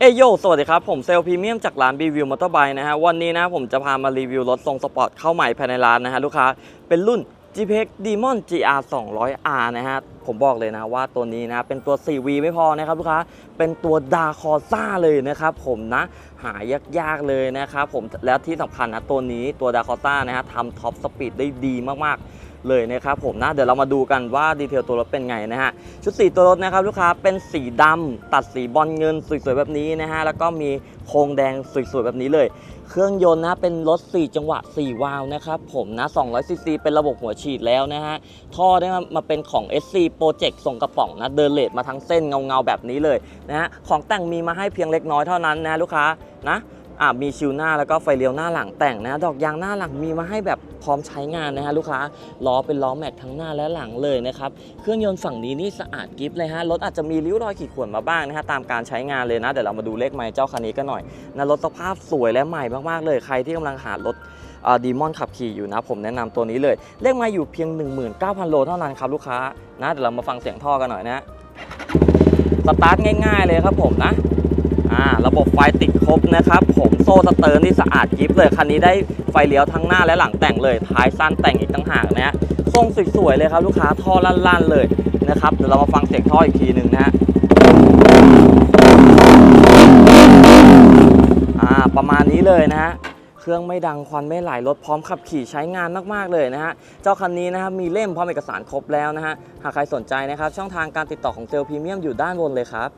เอโยสวัสดีครับ ผมเซลพรีเมียมจากร้านบีวิวมอเตอร์ไบค์นะฮะ วันนี้นะผมจะพามารีวิวรถทรงสปอร์ตเข้าใหม่ภายในร้านนะฮะ ลูกค้า เป็นรุ่น GPX Demon GR 200R นะฮะ ผมบอกเลยนะว่าตัวนี้นะเป็นตัว 4V ไม่พอนะครับลูกค้า เป็นตัวดาคอซ่าเลยนะครับผมนะหายากๆเลยนะครับผมแล้วที่สำคัญนะตัวนี้ตัวดาคอซ่านะฮะทำท็อปสปีดได้ดีมากๆ เลยนะครับผมนะเดี๋ยวเรามาดูกันว่าดีเทลตัวรถเป็นไงนะฮะชุดสีตัวรถนะครับลูกค้าเป็นสีดำตัดสีบอลเงินสวยๆแบบนี้นะฮะแล้วก็มีโครงแดงสวยๆแบบนี้เลย เครื่องยนต์นะเป็นรถ 4 จังหวะ 4 วาล์วนะครับผมนะ200ซีซีเป็นระบบหัวฉีดแล้วนะฮะท่อได้มาเป็นของ SC Project ส่งกระป๋องนะเดินเลทมาทั้งเส้นเงาๆแบบนี้เลยนะฮะของแต่งมีมาให้เพียงเล็กน้อยเท่านั้นนะลูกค้านะ อ่ามีชิวหน้าแล้วก็ไฟเลี้ยวหน้าหลังแต่งนะดอกยางหน้าหลังมีมาให้แบบพร้อมใช้งานนะฮะลูกค้าล้อเป็นล้อแม็กทั้งหน้าและหลังเลยนะครับเครื่องยนต์ฝั่งนี้นี่สะอาดกิฟเลยฮะรถอาจจะมีริ้วรอยขีดข่วนมาบ้างนะฮะตามการใช้งานเลยนะเดี๋ยวเรามาดูเลขไมล์เจ้าคันนี้กันหน่อยนะรถสภาพสวยและใหม่มากๆเลยใครที่กำลังหารถดีมอนขับขี่อยู่นะ ผมแนะนำตัวนี้เลย เลขไมล์อยู่เพียง 19,000 โลเท่านั้นครับลูกค้านะเดี๋ยวเรามาฟังเสียงท่อกันหน่อยนะสตาร์ทง่าย ๆเลยครับผมนะ อ่าระบบไฟติดครบนะครับ ผมโซ่สเตอร์นี่สะอาดกิฟเลย คันนี้ได้ไฟเลี้ยวทั้งหน้าและหลังแต่งเลย ท้ายสั้นแต่งอีกต่างหากนะฮะทรงสวยๆเลยครับลูกค้าท่อลั่นๆเลยนะครับ เดี๋ยวเรามาฟังเสียงท่ออีกทีหนึ่งนะฮะประมาณนี้เลยนะฮะเครื่องไม่ดังควันไม่ไหลรถพร้อมขับขี่ใช้งานมากๆเลยนะฮะ เจ้าคันนี้นะครับมีเล่มพร้อมเอกสารครบแล้วนะฮะ หากใครสนใจนะครับ ช่องทางการติดต่อของเซลล์พรีเมียมอยู่ด้านบนเลยครับ